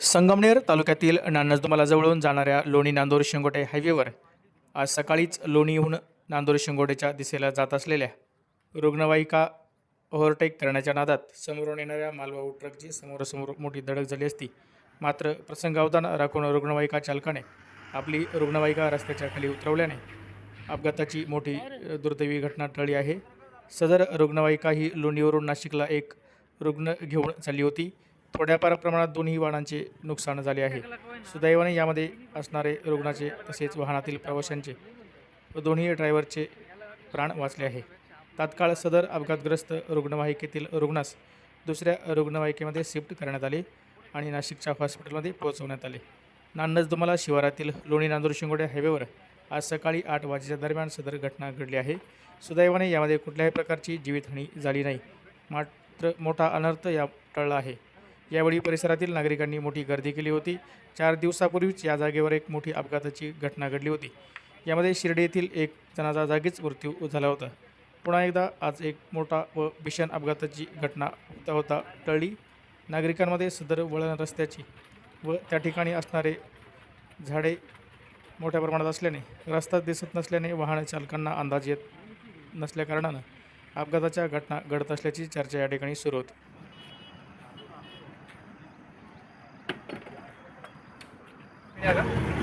संगमनेर तालुक्यातील नानजदुमाला जवळून जाणाऱ्या लोणी नांदोर शिंगोटे हायवेवर आज सकाळीच लोणीहून नांदोर शिंगोटेच्या दिशेला जात असलेल्या रुग्णवाहिका ओव्हरटेक करण्याच्या नादात समोरून येणाऱ्या मालवाहू ट्रकची समोरासमोर मोठी धडक झाली असती. मात्र प्रसंगावधान राखून रुग्णवाहिका चालकाने आपली रुग्णवाहिका रस्त्याच्या खाली उतरवल्याने अपघाताची मोठी दुर्दैवी घटना टळली आहे. सदर रुग्णवाहिका ही लोणीवरून नाशिकला एक रुग्ण घेऊन चालली होती. थोड्याफार प्रमाणात दोन्ही वाहनांचे नुकसान झाले आहे. सुदैवाने यामध्ये असणारे रुग्णाचे तसेच वाहनातील प्रवाशांचे व दोन्ही ड्रायव्हरचे प्राण वाचले आहे. तात्काळ सदर अपघातग्रस्त रुग्णवाहिकेतील रुग्णास दुसऱ्या रुग्णवाहिकेमध्ये शिफ्ट करण्यात आले आणि नाशिकच्या हॉस्पिटलमध्ये पोहोचवण्यात आले. नान्नज दुमाला शिवारातील लोणी नांदूर शिंगोडे हायवेवर आज सकाळी आठ वाजेच्या दरम्यान सदर घटना घडली आहे. सुदैवाने यामध्ये कुठल्याही प्रकारची जीवितहानी झाली नाही. मात्र मोठा अनर्थ या टळला आहे. यावेळी परिसरातील नागरिकांनी मोठी गर्दी केली होती. चार दिवसापूर्वीच या जागेवर एक मोठी अपघाताची घटना घडली होती. यामध्ये शिर्डी येथील एक जणाचा जागीच मृत्यू झाला होता. पुन्हा एकदा आज एक मोठा व भीषण अपघाताची घटना होता होता टळली. नागरिकांमध्ये सदर वळण रस्त्याची व त्या ठिकाणी असणारे झाडे मोठ्या प्रमाणात असल्याने रस्ता दिसत नसल्याने वाहन चालकांना अंदाज येत नसल्याकारणानं अपघाताच्या घटना घडत असल्याची चर्चा या ठिकाणी सुरू होती. Minha